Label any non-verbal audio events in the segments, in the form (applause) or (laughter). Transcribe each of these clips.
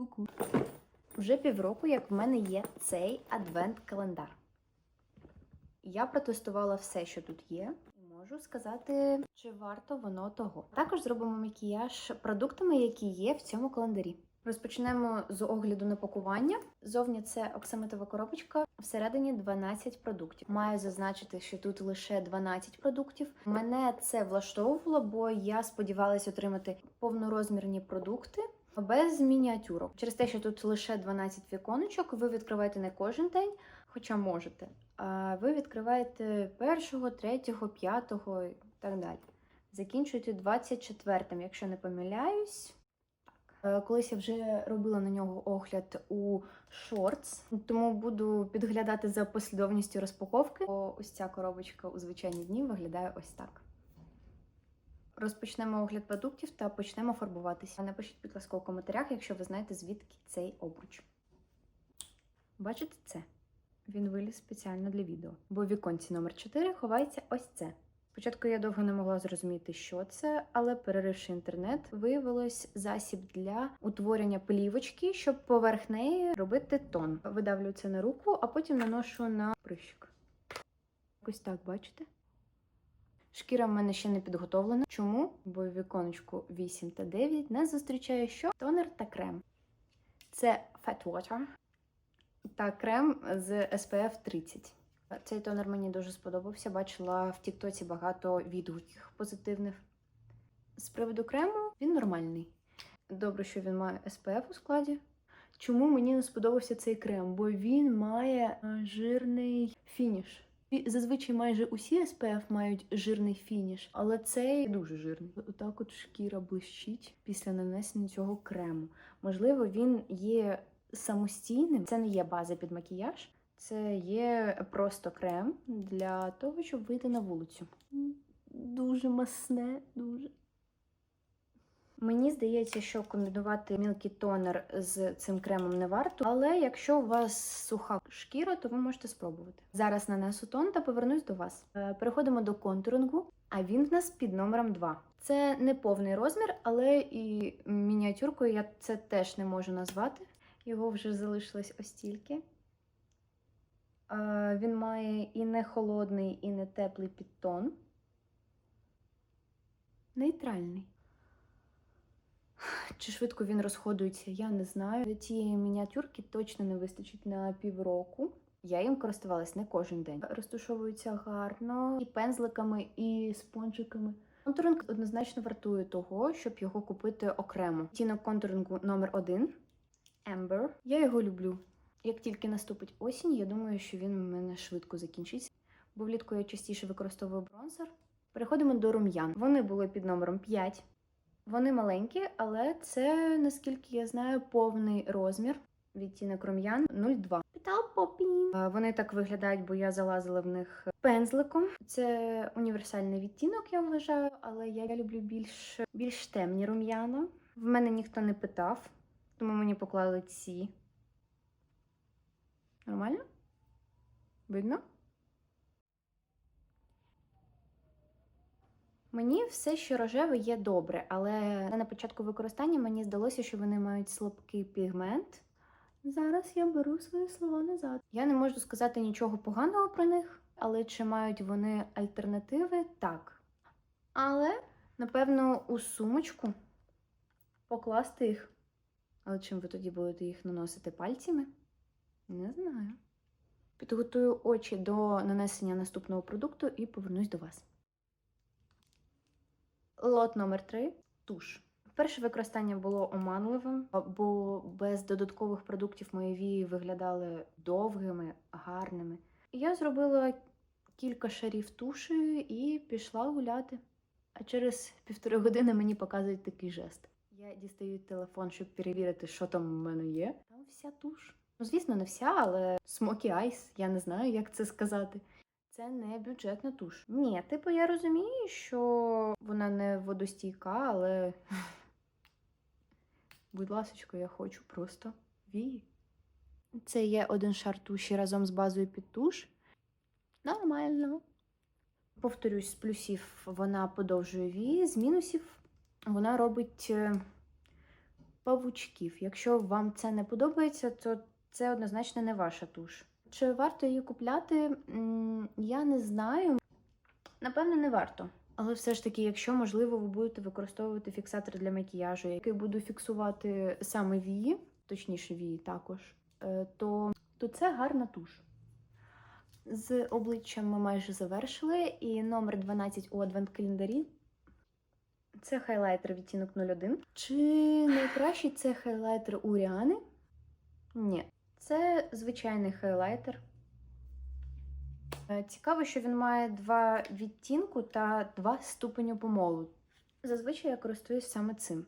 Ку-ку. Вже півроку, як в мене є цей адвент-календар. Я протестувала все, що тут є, можу сказати, чи варто воно того. Також зробимо макіяж продуктами, які є в цьому календарі. Розпочнемо з огляду на пакування. Зовні це оксамитова коробочка, всередині 12 продуктів. Маю зазначити, що тут лише 12 продуктів. Мене це влаштовувало, бо я сподівалася отримати повнорозмірні продукти без мініатюрок. Через те, що тут лише 12 віконечок, ви відкриваєте не кожен день, хоча можете. А ви відкриваєте першого, третього, п'ятого і так далі. Закінчуєте 24-м, якщо не помиляюсь. Е, Колись я вже робила на нього огляд у шортс, тому буду підглядати за послідовністю розпаковки. Ось ця коробочка у звичайні дні виглядає ось так. Розпочнемо огляд продуктів та почнемо фарбуватися. Напишіть, будь ласка, у коментарях, якщо ви знаєте, звідки цей обруч. Бачите це? Він виліз спеціально для відео. Бо в віконці номер 4 ховається ось це. Спочатку я довго не могла зрозуміти, що це, але переривши інтернет, виявилось засіб для утворення плівочки, щоб поверх неї робити тон. Видавлю це на руку, а потім наношу на прищик. Ось так, бачите? Шкіра в мене ще не підготовлена. Чому? Бо в віконечку 8 та 9 не зустрічає що? Тонер та крем. Це Fat Water та крем з SPF 30. Цей тонер мені дуже сподобався. Бачила в Тіктоці багато відгуків позитивних. З приводу крему він нормальний. Добре, що він має SPF у складі. Чому мені не сподобався цей крем? Бо він має е, жирний фініш. І Зазвичай майже усі SPF мають жирний фініш, але цей дуже жирний. Отак от шкіра блищить після нанесення цього крему. Можливо, він є самостійним. Це не є база під макіяж, це є просто крем для того, щоб вийти на вулицю. Дуже масне, дуже. Мені здається, що комбінувати мілкий тонер з цим кремом не варто, але якщо у вас суха шкіра, то ви можете спробувати. Зараз нанесу тон та повернусь до вас. Е, Переходимо до контурингу, а він в нас під номером 2. Це не повний розмір, але і мініатюркою я це теж не можу назвати. Його вже залишилось ось тільки. Е, Він має і не холодний, і не теплий підтон. Нейтральний. Чи швидко він розходується, я не знаю. Цієї мініатюрки точно не вистачить на півроку. Я їм користувалась не кожен день. Розташовується гарно і пензликами, і спонжиками. Контуринг однозначно вартує того, щоб його купити окремо. Тінок контурингу номер 1 Amber. Я його люблю. Як тільки наступить осінь, я думаю, що він у мене швидко закінчиться. Бо влітку я частіше використовую бронзер. Переходимо до рум'ян. Вони були під номером 5. Вони маленькі, але це, наскільки я знаю, повний розмір. Відтінок рум'ян 02. Питал Попін. Вони так виглядають, бо я залазила в них пензликом. Це універсальний відтінок, я вважаю, але я люблю більш, більш темні рум'яна. В мене ніхто не питав, тому мені поклали ці. Нормально? Видно? Мені все, що рожеве, є добре, але на початку використання мені здалося, що вони мають слабкий пігмент. Зараз я беру свої слова назад. Я не можу сказати нічого поганого про них, але чи мають вони альтернативи? Так. Але, напевно, у сумочку покласти їх. Але чим ви тоді будете їх наносити пальцями? Не знаю. Підготую очі до нанесення наступного продукту і повернусь до вас. Лот номер 3 туш. Перше використання було оманливим, бо без додаткових продуктів мої вії виглядали довгими, гарними. Я зробила кілька шарів туші і пішла гуляти. А через півтори години мені показують такий жест. Я дістаю телефон, щоб перевірити, що там у мене є. Там вся туш. Ну, звісно, не вся, але Smoky Eyes, я не знаю, як це сказати. Це не бюджетна туш. Ні, типу, я розумію, що вона не водостійка, але. (laughs) Будь ласка, я хочу просто вії. Це є один шар туші разом з базою під туш. Нормально. Повторюсь, з плюсів вона подовжує вії, з мінусів вона робить е, павучків. Якщо вам це не подобається, то це однозначно не ваша туш. Чи варто її купляти? Я не знаю. Напевно, не варто. Але все ж таки, якщо можливо, ви будете використовувати фіксатор для макіяжу, який буду фіксувати саме вії, точніше вії також, е, то, то це гарна туш. З обличчям ми майже завершили, і номер 12 у адвент-календарі це хайлайтер відтінок 01. Чи найкращий це хайлайтер у Ріани? Ні. Це звичайний хайлайтер. Е, Цікаво, що він має два відтінку та два ступеню помолу. Зазвичай я користуюсь саме цим.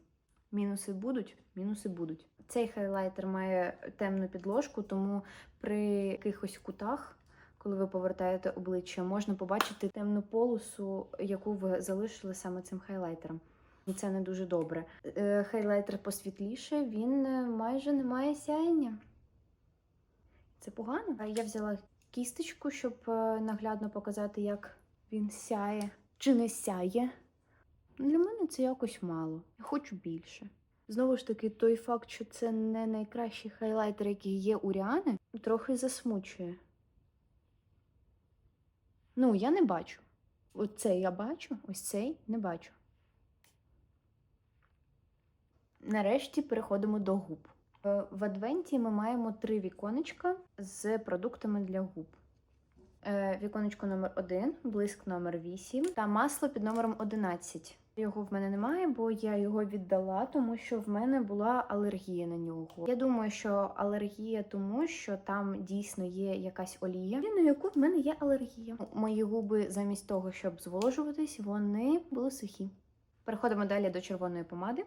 Мінуси будуть, мінуси будуть. Цей хайлайтер має темну підложку, тому при якихось кутах, коли ви повертаєте обличчя, можна побачити темну полосу, яку ви залишили саме цим хайлайтером. І це не дуже добре. Е, Хайлайтер посвітліше, він е, майже не має сяєння. Це погано. Я взяла кісточку, щоб е, наглядно показати, як він сяє чи не сяє. Для мене це якось мало. Я хочу більше. Знову ж таки, той факт, що це не найкращий хайлайтер, який є у Ріани, трохи засмучує. Ну, я не бачу. Оцей я бачу, ось цей не бачу. Нарешті переходимо до губ. Е, В адвенті ми маємо три віконечка з продуктами для губ. Е, Віконечко номер 1 блиск номер 8 та масло під номером 11. Його в мене немає, бо я його віддала, тому що в мене була алергія на нього. Я думаю, що алергія тому, що там дійсно є якась олія, на яку в мене є алергія. Мої губи, замість того, щоб зволожуватись, вони були сухі. Переходимо далі до червоної помади.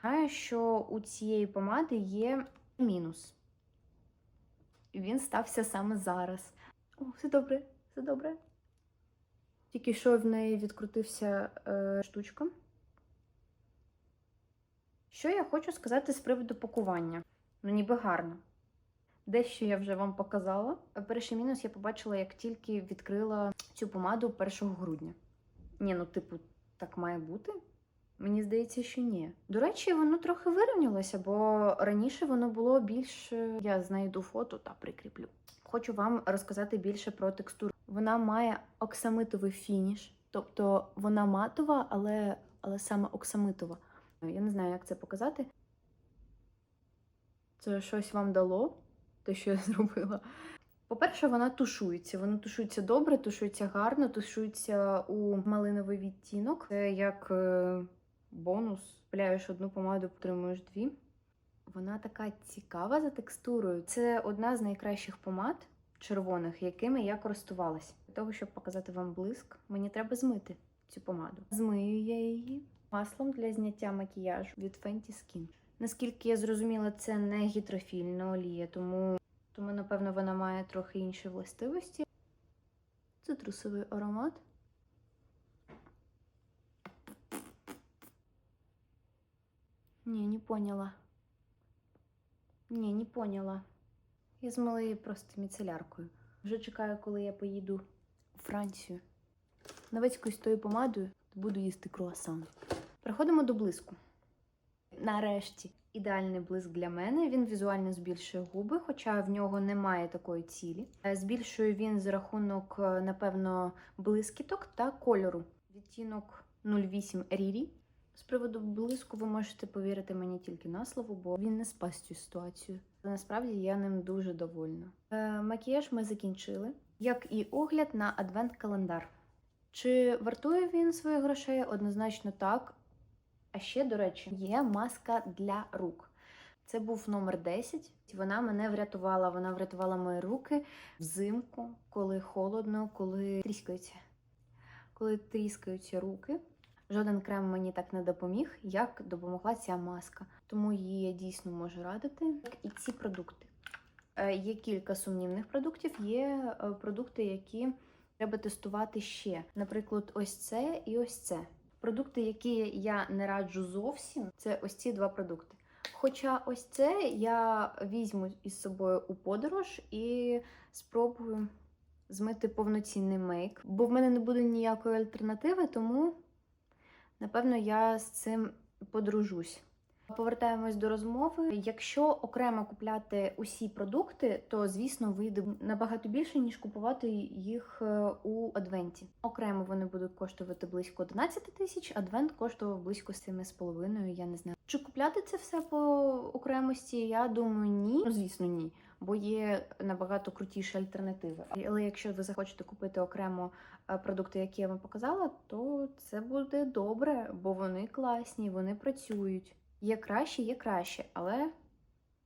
Знаю, що у цієї помади є мінус. І він стався саме зараз. О, все добре, все добре. Тільки що в неї відкрутився е, штучка. Що я хочу сказати з приводу пакування? Ну, ніби гарно. Дещо я вже вам показала. Перший мінус я побачила, як тільки відкрила цю помаду 1 грудня. Ні, ну, типу, так має бути. Мені здається, що ні. До речі, воно трохи вирівнялося, бо раніше воно було більш. Я знайду фото та прикріплю. Хочу вам розказати більше про текстуру. Вона має оксамитовий фініш, тобто вона матова, але, але саме оксамитова. Я не знаю, як це показати. Це щось вам дало, те, що я (laughs) зробила. По-перше, вона тушується. Вона тушується добре, тушується гарно, тушується у малиновий відтінок. Це як е, бонус. Купляєш одну помаду, отримуєш дві. Вона така цікава за текстурою. Це одна з найкращих помад червоних, якими я користувалася. Для того, щоб показати вам блиск, мені треба змити цю помаду. Змию я її маслом для зняття макіяжу від Fenty Skin. Наскільки я зрозуміла, це не гідрофільна олія, тому, тому напевно, вона має трохи інші властивості. Цитрусовий аромат. Ні, не поняла. Ні, не поняла. Я змила її просто міцеляркою. Вже чекаю, коли я поїду у Францію. Навецькою з тою помадою буду їсти круасан. Переходимо до блиску. Нарешті ідеальний блиск для мене. Він візуально збільшує губи, хоча в нього немає такої цілі. Е, Збільшує він за рахунок, е, напевно, блискіток та кольору. Відтінок 08 Рірі. З приводу блиску ви можете повірити мені тільки на слово, бо він не спас цю ситуацію. Але насправді я ним дуже довольна. Е, макіяж ми закінчили, як і огляд на адвент-календар. Чи вартує він своїх грошей? Однозначно так. А ще, до речі, є маска для рук. Це був номер 10. Вона мене врятувала. Вона врятувала мої руки взимку, коли холодно, коли тріскаються. Коли тріскаються руки. Жоден крем мені так не допоміг, як допомогла ця маска. Тому її я дійсно можу радити. І ці продукти. Е, Є кілька сумнівних продуктів, є е, продукти, які треба тестувати ще. Наприклад, ось це і ось це. Продукти, які я не раджу зовсім, це ось ці два продукти. Хоча ось це я візьму із собою у подорож і спробую змити повноцінний мейк, бо в мене не буде ніякої альтернативи, тому Напевно, я з цим подружусь. Повертаємось до розмови. Якщо окремо купляти усі продукти, то звісно вийде набагато більше, ніж купувати їх е, у адвенті. Окремо вони будуть коштувати близько 11 тисяч, адвент коштував близько 7,5, я не знаю. Чи купляти це все по окремості? Я думаю, ні. Ну, звісно, ні. Бо є набагато крутіші альтернативи. Але якщо ви захочете купити окремо е, продукти, які я вам показала, то це буде добре, бо вони класні, вони працюють. Є краще, є краще, але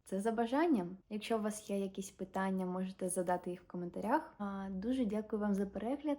це за бажанням. Якщо у вас є якісь питання, можете задати їх в коментарях. Дуже дякую вам за перегляд.